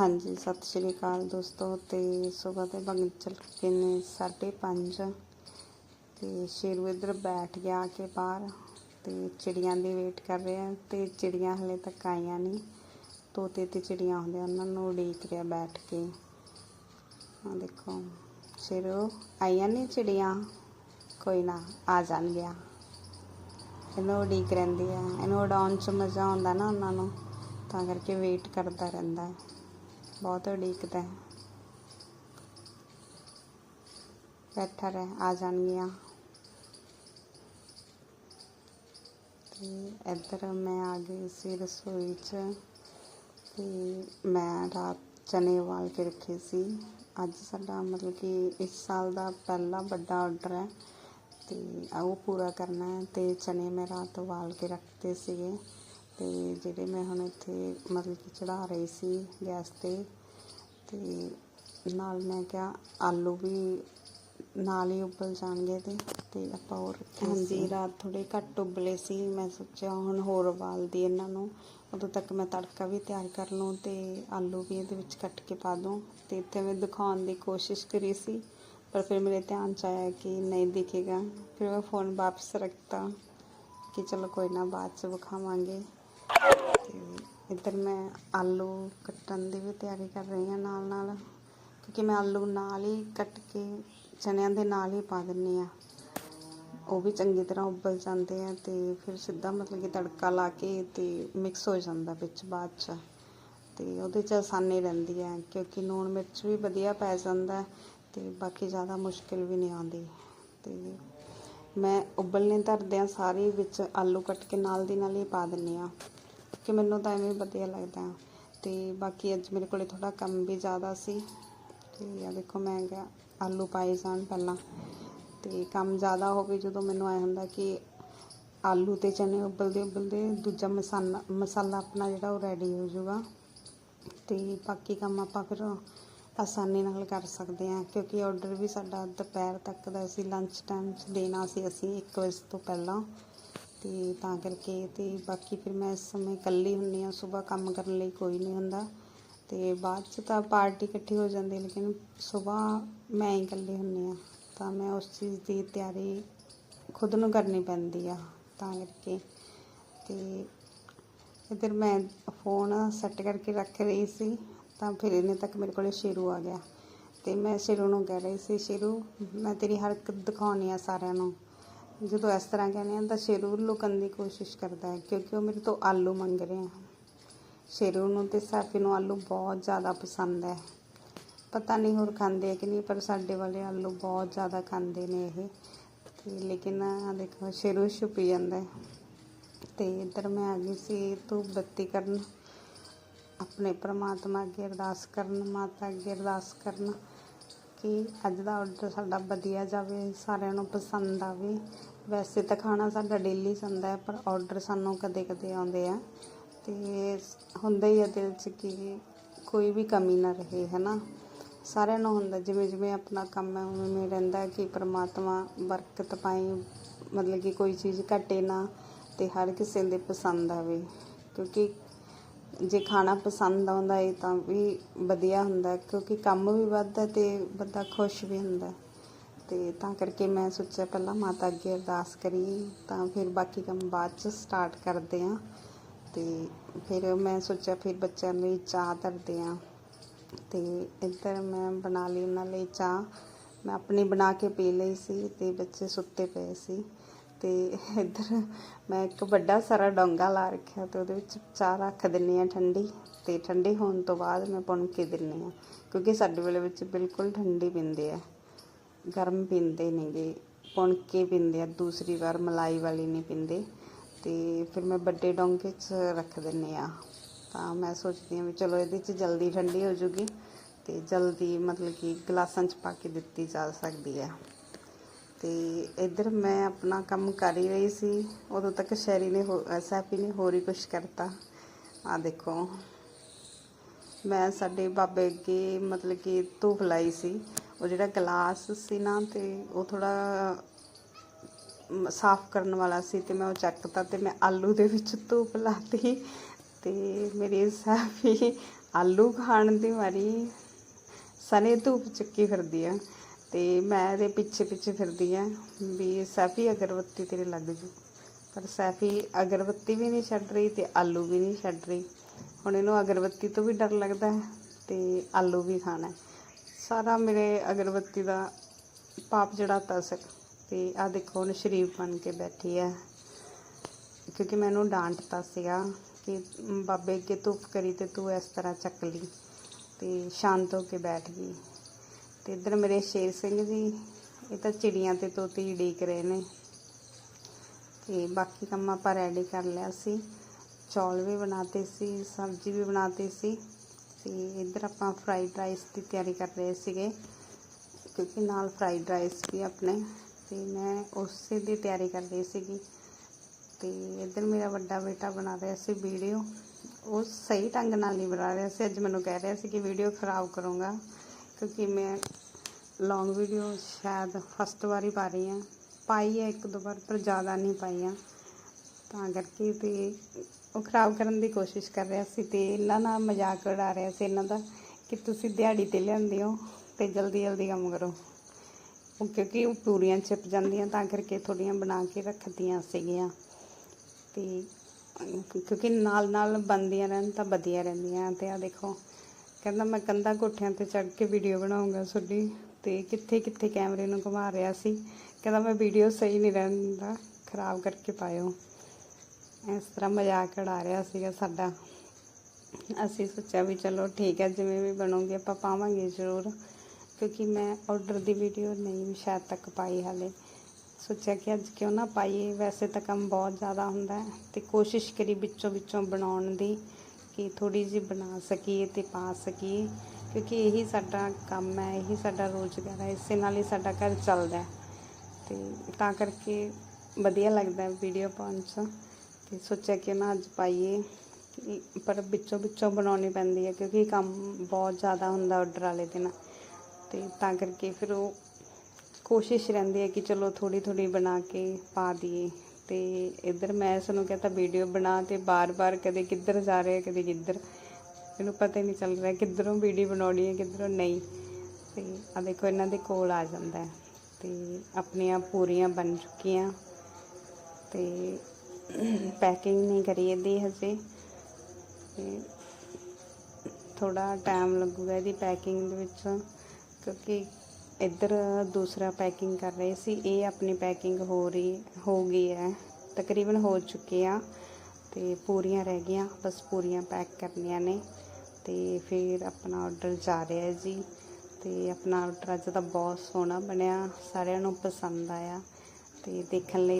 ਹਾਂਜੀ, ਸਤਿ ਸ਼੍ਰੀ ਅਕਾਲ ਦੋਸਤੋ। ਤੇ ਸਵੇਰ ਦੇ ਵਗ ਚੱਲ ਕੇ ਨੇ 5:30 ਤੇ ਸ਼ੇਰੂ ਇੱਧਰ ਬੈਠ ਗਿਆ ਆ ਕੇ ਬਾਹਰ। ਤੇ ਚਿੜੀਆਂ ਦੀ ਵੇਟ ਕਰ ਰਿਹਾ। ਤੇ ਚਿੜੀਆਂ ਹਲੇ ਤੱਕ ਆਈਆਂ ਨਹੀਂ। ਤੋਤੇ ਤੇ ਚਿੜੀਆਂ ਹੁੰਦੇ ਉਹਨਾਂ ਨੂੰ ਉਡੀਕ ਰਿਹਾ ਬੈਠ ਕੇ। ਆ ਦੇਖੋ, ਸ਼ੇਰੂ, ਆਈਆਂ ਨਹੀਂ ਚਿੜੀਆਂ? ਕੋਈ ਨਾ, ਆ ਜਾਣਗੀਆਂ। ਇਹਨੂੰ ਉਡੀਕ ਰਹਿੰਦੀ ਆ। ਇਹਨੂੰ ਉਡਾਉਣ 'ਚ ਮਜ਼ਾ ਆਉਂਦਾ ਨਾ ਉਹਨਾਂ ਨੂੰ। ਤਾਂ ਕਰਕੇ ਵੇਟ ਕਰਦਾ ਰਹਿੰਦਾ। ਹੈ ਬਹੁਤ ਉਡੀਕਦਾ ਹੈ। ਬੈਠਾ ਰਹਿ, ਆ ਜਾਣਗੀਆਂ। ਤੇ ਇੱਧਰ ਮੈਂ ਆ ਗਈ ਸੀ ਰਸੋਈ 'ਚ। ਤੇ ਮੈਂ ਰਾਤ ਚਨੇ ਉਬਾਲ ਕੇ ਰੱਖੇ ਸੀ। ਅੱਜ ਸਾਡਾ ਮਤਲਬ ਕਿ ਇਸ ਸਾਲ ਦਾ ਪਹਿਲਾ ਵੱਡਾ ਆਰਡਰ ਹੈ। ਤੇ ਉਹ ਪੂਰਾ ਕਰਨਾ ਹੈ। ਤੇ ਚਨੇ ਮੈਂ ਰਾਤ ਉਬਾਲ ਕੇ ਰੱਖਤੇ ਸੀਗੇ। ਤੇ ਜਿਹੜੇ ਮੈਂ ਹੁਣ ਇੱਥੇ ਮਤਲਬ ਕਿ ਚੜਾ ਰਹੀ ਸੀ ਗੈਸ ਤੇ ਤੇ ਨਾਲ ਮੈਂ ਕਿਹਾ ਆਲੂ ਵੀ ਨਾਲ ਹੀ ਉਬਲ ਜਾਣਗੇ ਤੇ ਤੇ ਆਪਾਂ ਹੋਰ ਹਾਂਜੀ ਰਾਤ ਥੋੜੇ ਘੱਟ ਉਬਲੇ ਸੀ ਮੈਂ ਸੋਚਿਆ ਹੁਣ ਹੋਰ ਉਬਾਲਦੀ ਇਹਨਾਂ ਨੂੰ। ਉਦੋਂ ਤੱਕ ਮੈਂ ਤੜਕਾ ਵੀ ਤਿਆਰ ਕਰ ਲਵਾਂ ਤੇ ਆਲੂ ਵੀ ਇਹਦੇ ਵਿੱਚ ਕੱਟ ਕੇ ਪਾ ਦੂੰ ਤੇ ਇੱਥੇ ਮੈਂ ਦਿਖਾਉਣ ਦੀ ਕੋਸ਼ਿਸ਼ ਕਰੀ ਸੀ ਪਰ ਫਿਰ ਮੇਰੇ ਧਿਆਨ ਚ ਆਇਆ ਕਿ ਨਹੀਂ ਦਿਖੇਗਾ। ਫਿਰ ਮੈਂ ਫੋਨ ਵਾਪਸ ਰੱਖਤਾ ਕਿ ਚਲੋ ਕੋਈ ਨਾ ਬਾਅਦ ਚ ਵਿਖਾਵਾਂਗੇ। ਇੱਧਰ ਮੈਂ ਆਲੂ ਕੱਟਣ ਦੀ ਵੀ ਤਿਆਰੀ ਕਰ ਰਹੀ ਹਾਂ ਨਾਲ ਨਾਲ, ਕਿਉਂਕਿ ਮੈਂ ਆਲੂ ਨਾਲ ਹੀ ਕੱਟ ਕੇ ਚਨਿਆਂ ਦੇ ਨਾਲ ਹੀ ਪਾ ਦਿੰਨੀ ਆ ਉਹ ਵੀ ਚੰਗੀ ਤਰ੍ਹਾਂ ਉਬਲ ਜਾਂਦੇ ਆ ਤੇ ਫਿਰ ਸਿੱਧਾ ਮਤਲਬ ਕਿ ਤੜਕਾ ਲਾ ਕੇ ਤੇ ਮਿਕਸ ਹੋ ਜਾਂਦਾ ਵਿੱਚ ਬਾਅਦ ਚ। ਤੇ ਉਹਦੇ ਚ ਆਸਾਨੀ ਰਹਿੰਦੀ ਹੈ, ਕਿਉਂਕਿ ਲੂਣ ਮਿਰਚ ਵੀ ਵਧੀਆ ਪੈ ਜਾਂਦਾ ਤੇ ਬਾਕੀ ਜ਼ਿਆਦਾ ਮੁਸ਼ਕਿਲ ਵੀ ਨਹੀਂ ਆਉਂਦੀ। ਤੇ ਮੈਂ ਉਬਲਨੇ ਧਰਦਿਆਂ ਸਾਰੇ ਵਿੱਚ ਆਲੂ ਕੱਟ ਕੇ ਨਾਲ ਦੀ ਨਾਲ ਹੀ ਪਾ ਦਿੰਨੀ ਆ ਕਿ ਮੈਨੂੰ ਤਾਂ ਐਵੇਂ ਵਧੀਆ ਲੱਗਦਾ। ਤੇ ਬਾਕੀ ਅੱਜ ਮੇਰੇ ਕੋਲੇ ਥੋੜਾ ਕੰਮ ਵੀ ਜ਼ਿਆਦਾ ਸੀ। ਤੇ ਆ ਦੇਖੋ ਮੈਂ ਕਿਹਾ ਆਲੂ ਪਾਏ ਜਾਣ ਪਹਿਲਾਂ। ਤੇ ਕੰਮ ਜ਼ਿਆਦਾ ਹੋਵੇ ਜਦੋਂ ਮੈਨੂੰ ਆਇਆ ਹੁੰਦਾ ਕਿ ਆਲੂ ਤੇ ਚਨੇ ਉਬਲਦੇ ਉਬਲਦੇ ਦੂਜਾ ਮਸਾਲਾ ਮਸਾਲਾ ਆਪਣਾ ਜਿਹੜਾ ਉਹ ਰੈਡੀ ਹੋ ਜਾਊਗਾ। ਤੇ ਬਾਕੀ ਕੰਮ ਆਪਾਂ ਫਿਰ ਆਸਾਨੀ ਨਾਲ ਕਰ ਸਕਦੇ ਹਾਂ, ਕਿਉਂਕਿ ਆਰਡਰ ਵੀ ਸਾਡਾ ਦੁਪਹਿਰ ਤੱਕ ਦਾ ਸੀ ਲੰਚ ਟਾਈਮ 'ਚ ਦੇਣਾ ਸੀ ਅਸੀਂ 1 ਵਜੇ ਤੋਂ ਪਹਿਲਾਂ। ਤੇ ਤਾਂ ਕਰਕੇ ਤੇ ਬਾਕੀ ਫਿਰ ਮੈਂ ਇਸ ਸਮੇਂ ਇਕੱਲੀ ਹੁੰਨੀ ਆ ਸਵੇਰ ਕੰਮ ਕਰਨ ਲਈ ਕੋਈ ਨਹੀਂ ਹੁੰਦਾ ਤੇ ਬਾਅਦ 'ਚ ਤਾਂ ਪਾਰਟੀ ਇਕੱਠੀ ਹੋ ਜਾਂਦੀ ਲੇਕਿਨ ਸਵੇਰ ਮੈਂ ਹੀ ਇਕੱਲੀ ਹੁੰਨੀ ਆ ਤਾਂ ਮੈਂ ਉਸ ਚੀਜ਼ ਦੀ ਤਿਆਰੀ ਖੁਦ ਨੂੰ ਕਰਨੀ ਪੈਂਦੀ ਆ, ਤਾਂ ਕਰਕੇ ਤੇ ਇੱਧਰ ਮੈਂ ਫੋਨ ਸੈੱਟ ਕਰਕੇ ਰੱਖ ਰਹੀ ਸੀ, ਤਾਂ ਫਿਰ ਇਹਨੇ ਤੱਕ ਮੇਰੇ ਕੋਲੇ ਸ਼ੇਰੂ ਆ ਗਿਆ ਤੇ ਮੈਂ ਸ਼ੇਰੂ ਨੂੰ ਕਹਿ ਰਹੀ ਸੀ, ਸ਼ੇਰੂ, ਮੈਂ ਤੇਰੀ ਹਰਕਤ ਦਿਖਾਉਣੀ ਆ ਸਾਰਿਆਂ ਨੂੰ। ਜਦੋਂ ਇਸ ਤਰ੍ਹਾਂ ਕਹਿੰਦੇ ਆ ਤਾਂ ਸ਼ੇਰੂ ਲੁਕਣ ਦੀ ਕੋਸ਼ਿਸ਼ ਕਰਦਾ ਹੈ, ਕਿਉਂਕਿ ਉਹ ਮੇਰੇ ਤੋਂ ਆਲੂ ਮੰਗ ਰਿਹਾ ਸ਼ੇਰੂ ਨੂੰ ਤੇ ਸਾਫੀ ਨੂੰ ਆਲੂ ਬਹੁਤ ਜ਼ਿਆਦਾ ਪਸੰਦ ਹੈ। ਪਤਾ ਨਹੀਂ ਹੋਰ ਖਾਂਦੇ ਆ ਕਿ ਨਹੀਂ, ਪਰ ਸਾਡੇ ਵਾਲੇ ਆਲੂ ਬਹੁਤ ਜ਼ਿਆਦਾ ਖਾਂਦੇ ਨੇ ਇਹ। ਤੇ ਲੇਕਿਨ ਆਹ ਦੇਖੋ ਸ਼ੇਰੂ ਛੁਪੀ ਜਾਂਦਾ ਹੈ। ਤੇ ਇੱਧਰ ਮੈਂ ਆ ਗਈ ਸੀ ਧੂਪ ਬੱਤੀ ਕਰਨ। ਆਪਣੇ ਪ੍ਰਮਾਤਮਾ ਅੱਗੇ ਅਰਦਾਸ ਕਰਨ, ਮਾਤਾ ਅੱਗੇ ਅਰਦਾਸ ਕਰਨ ਕਿ ਅੱਜ ਦਾ ਆਰਡਰ ਸਾਡਾ ਵਧੀਆ ਜਾਵੇ, ਸਾਰਿਆਂ ਨੂੰ ਪਸੰਦ ਆਵੇ। ਵੈਸੇ ਤਾਂ ਖਾਣਾ ਸਾਡਾ ਡੇਲੀ ਜਾਂਦਾ ਹੈ, ਪਰ ਆਰਡਰ ਸਾਨੂੰ ਕਦੇ-ਕਦੇ ਆਉਂਦੇ ਆ। ਤੇ ਹੁੰਦਾ ਹੀ ਹੈ ਦਿਲ 'ਚ ਕਿ ਕੋਈ ਵੀ ਕਮੀ ਨਾ ਰਹੇ ਹੈ ਨਾ ਸਾਰਿਆਂ ਨੂੰ ਹੁੰਦਾ, ਜਿਵੇਂ ਜਿਵੇਂ ਆਪਣਾ ਕੰਮ ਹੈ, ਉਵੇਂ ਉਵੇਂ ਰਹਿੰਦਾ ਕਿ ਪ੍ਰਮਾਤਮਾ ਬਰਕਤ ਪਾਏ ਮਤਲਬ ਕਿ ਕੋਈ ਚੀਜ਼ ਘਟੇ ਨਾ ਤੇ ਹਰ ਕਿਸੇ ਦੇ ਪਸੰਦ ਆਵੇ। ਕਿਉਂਕਿ ਜੇ ਖਾਣਾ ਪਸੰਦ ਆਉਂਦਾ ਹੈ ਤਾਂ ਵੀ ਵਧੀਆ ਹੁੰਦਾ, ਕਿਉਂਕਿ ਕੰਮ ਵੀ ਵੱਧਦਾ ਤੇ ਬੰਦਾ ਖੁਸ਼ ਵੀ ਹੁੰਦਾ। ਤੇ ਤਾਂ ਕਰਕੇ ਮੈਂ ਸੋਚਿਆ ਪਹਿਲਾਂ ਮਾਤਾ ਅੱਗੇ ਅਰਦਾਸ ਕਰੀ, ਤਾਂ ਫਿਰ ਬਾਕੀ ਕੰਮ ਬਾਅਦ ਚ ਸਟਾਰਟ ਕਰਦੇ ਆ। ਤੇ ਫਿਰ ਮੈਂ ਸੋਚਿਆ ਫਿਰ ਬੱਚਿਆਂ ਲਈ ਚਾਹ ਧਰਦੇ ਆ। ਤੇ ਇੱਧਰ ਮੈਂ ਬਣਾ ਲਈ ਉਹਨਾਂ ਲਈ ਚਾਹ। ਮੈਂ ਆਪਣੀ ਬਣਾ ਕੇ ਪੀ ਲਈ ਸੀ ਤੇ ਬੱਚੇ ਸੁੱਤੇ ਪਏ ਸੀ। ਤੇ ਇੱਧਰ ਮੈਂ ਇੱਕ ਵੱਡਾ ਸਾਰਾ ਡੋਂਗਾ ਲਾ ਰੱਖਿਆ ਤੇ ਉਹਦੇ ਵਿੱਚ ਚਾਹ ਰੱਖ ਦਿੰਨੀ ਆ ਠੰਡੀ। ਤੇ ਠੰਡੀ ਹੋਣ ਤੋਂ ਬਾਅਦ ਮੈਂ ਪੁਣ ਕੇ ਦਿੰਨੀ ਆ, ਕਿਉਂਕਿ ਸਾਡੇ ਵੇਲੇ ਵਿੱਚ ਬਿਲਕੁਲ ਠੰਡੀ ਪੀਂਦੇ ਆ। ਗਰਮ ਪੀਂਦੇ ਨੇਗੇ ਪੁਣ ਕੇ ਪੀਂਦੇ ਆ, ਦੂਸਰੀ ਵਾਰ ਮਲਾਈ ਵਾਲੀ ਨਹੀਂ ਪੀਂਦੇ। ਤੇ ਫਿਰ ਮੈਂ ਵੱਡੇ ਡੋਂਗੇ 'ਚ ਰੱਖ ਦਿੰਨੀ ਆ। ਤਾਂ ਮੈਂ ਸੋਚਦੀ ਹਾਂ ਵੀ ਚਲੋ ਇਹਦੇ 'ਚ ਜਲਦੀ ਠੰਡੀ ਹੋ ਜੂਗੀ ਤੇ ਜਲਦੀ ਮਤਲਬ ਕਿ ਗਲਾਸਾਂ 'ਚ ਪਾ ਕੇ ਦਿੱਤੀ ਜਾ ਸਕਦੀ ਆ। ਤੇ ਇੱਧਰ ਮੈਂ ਆਪਣਾ ਕੰਮ ਕਰ ਹੀ ਰਹੀ ਸੀ। ਉਦੋਂ ਤੱਕ ਸ਼ੈਰੀ ਨੇ ਹੋ- ਅਹ ਸੈਫੀ ਨੇ ਹੋਰ ਹੀ ਕੁਝ ਕਰਤਾ। ਆ ਦੇਖੋ, ਮੈਂ ਸਾਡੇ ਬਾਬੇ ਅੱਗੇ ਮਤਲਬ ਕਿ ਧੂਫ ਲਾਈ ਸੀ। ਉਹ ਜਿਹੜਾ ਗਲਾਸ ਸੀ ਨਾ ਤੇ ਉਹ ਥੋੜਾ ਸਾਫ਼ ਕਰਨ ਵਾਲਾ ਸੀ ਤੇ ਮੈਂ ਉਹ ਚੱਕਤਾ ਤੇ ਮੈਂ ਆਲੂ ਦੇ ਵਿੱਚ ਧੂਪ ਲਾਤੀ ਤੇ ਮੇਰੀ ਸੈਫੀ ਆਲੂ ਖਾਣ ਦੀ ਮਾਰੀ ਸਨੇ ਧੂਪ ਚੱਕੀ ਫਿਰਦੀ ਆ ਤੇ ਮੈਂ ਇਹਦੇ ਪਿੱਛੇ ਪਿੱਛੇ ਫਿਰਦੀ ਆ ਵੀ ਸੈਫੀ ਅਗਰਬੱਤੀ ਤੇਰੇ ਲੱਗ ਜੂ ਪਰ ਸੈਫੀ ਅਗਰਬੱਤੀ ਵੀ ਨਹੀਂ ਛੱਡ ਰਹੀ ਤੇ ਆਲੂ ਵੀ ਨਹੀਂ ਛੱਡ ਰਹੀ ਹੁਣ ਇਹਨੂੰ ਅਗਰਬੱਤੀ ਤੋਂ ਵੀ ਡਰ ਲੱਗਦਾ ਹੈ ਤੇ ਆਲੂ ਵੀ ਖਾਣਾ ਹੈ। ਸਾਰਾ ਮੇਰੇ ਅਗਰਬੱਤੀ ਦਾ ਪਾਪ ਚੜਾਤਾ ਸੀ ਤੇ ਆ ਦੇਖੋ, ਹੁਣ ਸ਼ਰੀਫ ਬਣ ਕੇ ਬੈਠੀ ਹੈ। ਕਿਉਂਕਿ ਮੈਨੂੰ ਡਾਂਟਤਾ ਸੀਗਾ ਕਿ ਬਾਬੇ ਅੱਗੇ ਧੁੱਪ ਕਰੀ ਤੇ ਤੂੰ ਇਸ ਤਰ੍ਹਾਂ ਚੱਕ ਲਈ। ਤੇ ਸ਼ਾਂਤ ਹੋ ਕੇ ਬੈਠ ਗਈ। ਤੇ ਇੱਧਰ ਮੇਰੇ ਸ਼ੇਰ ਸਿੰਘ ਜੀ, ਇਹ ਤਾਂ ਚਿੜੀਆਂ ਤੇ ਤੋਤੀ ਉਡੀਕ ਰਹੇ ਨੇ। ਤੇ ਬਾਕੀ ਕੰਮ ਆਪਾਂ ਰੈਡੀ ਕਰ ਲਿਆ ਸੀ। ਚੌਲ ਵੀ ਬਣਾਤੇ ਸੀ, ਸਬਜ਼ੀ ਵੀ ਬਣਾਤੀ ਸੀ। ਤੇ ਇੱਧਰ ਆਪਾਂ ਫਰਾਈਡ ਰਾਈਸ ਦੀ ਤਿਆਰੀ ਕਰ ਰਹੇ ਸੀਗੇ, ਕਿਉਂਕਿ ਨਾਲ ਫਰਾਈਡ ਰਾਈਸ ਵੀ ਆਪਣੇ, ਤੇ ਮੈਂ ਉਸੇ ਦੀ ਤਿਆਰੀ ਕਰ ਰਹੀ ਸੀਗੀ। ਤੇ ਇੱਧਰ ਮੇਰਾ ਵੱਡਾ ਬੇਟਾ ਬਣਾ ਰਿਹਾ ਸੀ ਵੀਡੀਓ, ਉਹ ਸਹੀ ਢੰਗ ਨਾਲ ਨਹੀਂ ਬਣਾ ਰਿਹਾ ਸੀ, ਅੱਜ ਮੈਨੂੰ ਕਹਿ ਰਿਹਾ ਸੀ ਕਿ ਵੀਡੀਓ ਖਰਾਬ ਕਰੂੰਗਾ, ਕਿਉਂਕਿ ਮੈਂ ਲੌਂਗ ਵੀਡੀਓ ਸ਼ਾਇਦ ਫਸਟ ਵਾਰੀ ਪਾ ਰਹੀ ਹਾਂ, ਪਾਈ ਹੈ ਇੱਕ ਦੋ ਵਾਰ, ਪਰ ਜ਼ਿਆਦਾ ਨਹੀਂ ਪਾਈਆਂ ਤਾਂ ਕਰਕੇ ਤੇ ਉਹ ਖਰਾਬ ਕਰਨ ਦੀ ਕੋਸ਼ਿਸ਼ ਕਰ ਰਿਹਾ ਸੀ ਤੇ ਇਹਨਾਂ ਨਾਲ ਮਜ਼ਾਕ ਉਡਾ ਰਿਹਾ ਸੀ ਇਹਨਾਂ ਦਾ ਕਿ ਤੁਸੀਂ ਦਿਹਾੜੀ ਤੇ ਲਿਆਂਦੇ ਹੋ ਤੇ ਜਲਦੀ ਜਲਦੀ ਕੰਮ ਕਰੋ। ਉਹ ਕਿਉਂਕਿ ਉਹ ਪੂਰੀਆਂ ਚਿਪ ਜਾਂਦੀਆਂ, ਤਾਂ ਕਰਕੇ ਥੋੜੀਆਂ ਬਣਾ ਕੇ ਰੱਖਦੀਆਂ ਸੀਗੀਆਂ। ਤੇ ਕਿਉਂਕਿ ਨਾਲ ਨਾਲ ਬਣਦੀਆਂ ਰਹਿਣ ਤਾਂ ਵਧੀਆ ਰਹਿੰਦੀਆਂ। ਤੇ ਆ ਦੇਖੋ, ਕਹਿੰਦਾ ਮੈਂ ਕੰਧਾਂ ਕੋਠਿਆਂ ਤੇ ਚੜ੍ਹ ਕੇ ਵੀਡੀਓ ਬਣਾਉਂਗਾ ਤੁਹਾਡੀ। ਤੇ ਕਿੱਥੇ ਕਿੱਥੇ ਕੈਮਰੇ ਨੂੰ ਘੁਮਾ ਰਿਹਾ ਸੀ। ਕਹਿੰਦਾ ਮੈਂ ਵੀਡੀਓ ਸਹੀ ਨਹੀਂ ਰਹਿੰਦਾ, ਖਰਾਬ ਕਰਕੇ ਪਾਇਓ। ਇਸ ਤਰ੍ਹਾਂ ਮਜ਼ਾਕ ਉਡਾ ਰਿਹਾ ਸੀਗਾ ਸਾਡਾ। ਅਸੀਂ ਸੋਚਿਆ ਵੀ ਚਲੋ ਠੀਕ ਹੈ, ਜਿਵੇਂ ਵੀ ਬਣੋਗੇ ਆਪਾਂ ਪਾਵਾਂਗੇ ਜ਼ਰੂਰ। ਕਿਉਂਕਿ ਮੈਂ ਆਰਡਰ ਦੀ ਵੀਡੀਓ ਨਹੀਂ ਸ਼ਾਇਦ ਤੱਕ ਪਾਈ ਹਾਲੇ। ਸੋਚਿਆ ਕਿ ਅੱਜ ਕਿਉਂ ਨਾ ਪਾਈਏ, ਵੈਸੇ ਤਾਂ ਕੰਮ ਬਹੁਤ ਜ਼ਿਆਦਾ ਹੁੰਦਾ ਹੈ ਤੇ ਕੋਸ਼ਿਸ਼ ਕਰੀ ਵਿੱਚੋਂ ਵਿੱਚੋਂ ਬਣਾਉਣ ਦੀ ਕਿ ਥੋੜੀ ਜਿਹੀ ਬਣਾ ਸਕੀਏ ਤੇ ਪਾ ਸਕੀਏ। ਕਿਉਂਕਿ ਇਹੀ ਸਾਡਾ ਕੰਮ ਹੈ, ਇਹੀ ਸਾਡਾ ਰੋਜ਼ਗਾਰ ਹੈ, ਇਸੇ ਨਾਲ ਹੀ ਸਾਡਾ ਘਰ ਚੱਲਦਾ ਹੈ। ਤੇ ਤਾਂ ਕਰਕੇ ਵਧੀਆ ਲੱਗਦਾ ਵੀਡੀਓ ਪਾਉਣ 'ਚ। ਤੇ ਸੋਚਿਆ ਕਿ ਨਾ ਅੱਜ ਪਾਈਏ, ਪਰ ਵਿੱਚੋਂ ਵਿੱਚੋਂ ਬਣਾਉਣੀ ਪੈਂਦੀ ਹੈ ਕਿਉਂਕਿ ਕੰਮ ਬਹੁਤ ਜ਼ਿਆਦਾ ਹੁੰਦਾ ਆਰਡਰ ਵਾਲੇ ਦਿਨ। ਤੇ ਤਾਂ ਕਰਕੇ ਫਿਰ ਉਹ ਕੋਸ਼ਿਸ਼ ਰਹਿੰਦੀ ਹੈ ਕਿ ਚਲੋ ਥੋੜੀ ਥੋੜੀ ਬਣਾ ਕੇ ਪਾ ਦਈਏ। ਤੇ ਇੱਧਰ ਮੈਂ ਇਸ ਨੂੰ ਕਹਤਾ ਵੀਡੀਓ ਬਣਾ ਤੇ ਬਾਰ-ਬਾਰ ਕਦੇ ਕਿੱਧਰ ਜਾ ਰਿਹਾ ਕਦੇ ਕਿੱਧਰ। ਮੈਨੂੰ ਪਤਾ ਹੀ ਨਹੀਂ ਚੱਲ ਰਿਹਾ ਕਿੱਧਰੋਂ ਵੀਡੀਓ ਬਣਾਉਣੀ ਹੈ, ਕਿੱਧਰੋਂ ਨਹੀਂ। ਤੇ ਆ ਦੇਖੋ ਇਹਨਾਂ ਦੇ ਕੋਲ ਆ ਜਾਂਦਾ ਹੈ। ਤੇ ਆਪਣੀਆਂ ਪੂਰੀਆਂ ਬਣ ਚੁੱਕੀਆਂ। ਤੇ ਪੈਕਿੰਗ ਨਹੀਂ ਕਰੀ ਇਹਦੀ ਹਜੇ। ਤੇ ਥੋੜਾ ਟਾਈਮ ਲੱਗੂਗਾ ਇਹਦੀ ਪੈਕਿੰਗ ਦੇ ਵਿੱਚ, ਕਿਉਂਕਿ ਇੱਧਰ ਦੂਸਰਾ ਪੈਕਿੰਗ ਕਰ ਰਹੇ ਸੀ, ਇਹ ਆਪਣੀ ਪੈਕਿੰਗ ਹੋ ਰਹੀ, ਹੋ ਗਈ ਹੈ। ਤਕਰੀਬਨ ਹੋ ਚੁੱਕੀ ਆ, ਤੇ ਪੂਰੀਆਂ ਰਹਿ ਗਈਆਂ, ਬਸ ਪੂਰੀਆਂ ਪੈਕ ਕਰਨੀਆਂ ਨੇ। ਤੇ ਫਿਰ ਆਪਣਾ ਆਰਡਰ ਜਾ ਰਿਹਾ ਹੈ ਜੀ। ਤੇ ਆਪਣਾ ਆਰਡਰ ਅੱਜ ਤਾਂ ਬਹੁਤ ਸੋਹਣਾ ਬਣਿਆ, ਸਾਰਿਆਂ ਨੂੰ ਪਸੰਦ ਆਇਆ। ਤੇ ਦੇਖਣ ਲਈ